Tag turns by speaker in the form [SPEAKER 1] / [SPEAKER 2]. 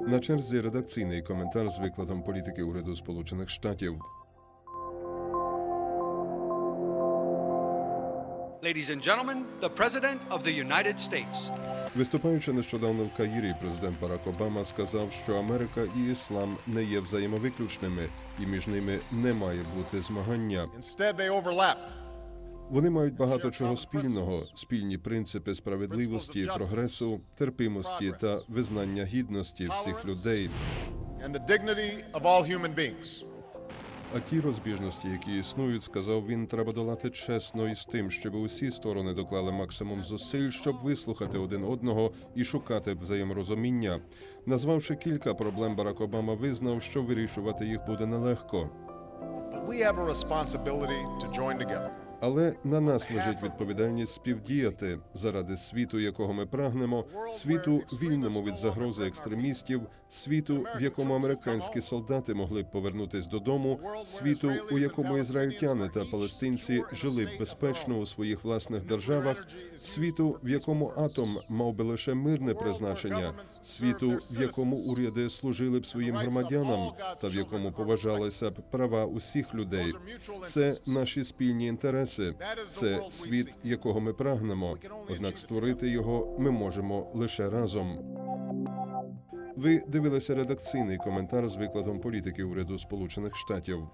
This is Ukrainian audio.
[SPEAKER 1] На черзі редакційний коментар з викладом політики уряду Сполучених Штатів.
[SPEAKER 2] Ladies and gentlemen, the President of the United States.
[SPEAKER 1] Виступаючи нещодавно в Каїрі, президент Барак Обама сказав, що Америка і іслам не є взаємовиключними, і між ними не має бути змагання.
[SPEAKER 3] Instead, they overlap.
[SPEAKER 1] Вони мають багато чого спільного: спільні принципи справедливості, прогресу, терпимості та визнання гідності всіх людей. А ті розбіжності, які існують, сказав він, треба долати чесно і з тим, щоб усі сторони доклали максимум зусиль, щоб вислухати один одного і шукати взаєморозуміння. Назвавши кілька проблем, Барак Обама визнав, що вирішувати їх буде нелегко.
[SPEAKER 3] But we have a responsibility to join together.
[SPEAKER 1] Але на нас лежить відповідальність співдіяти заради світу, якого ми прагнемо, світу вільному від загрози екстремістів, світу, в якому американські солдати могли б повернутись додому, світу, у якому ізраїльтяни та палестинці жили б безпечно у своїх власних державах, світу, в якому атом мав би лише мирне призначення, світу, в якому уряди служили б своїм громадянам, та в якому поважалися б права усіх людей. Це наші спільні інтереси. Це світ, якого ми прагнемо. Однак створити його ми можемо лише разом. Ви дивилися редакційний коментар з викладом політики уряду Сполучених Штатів.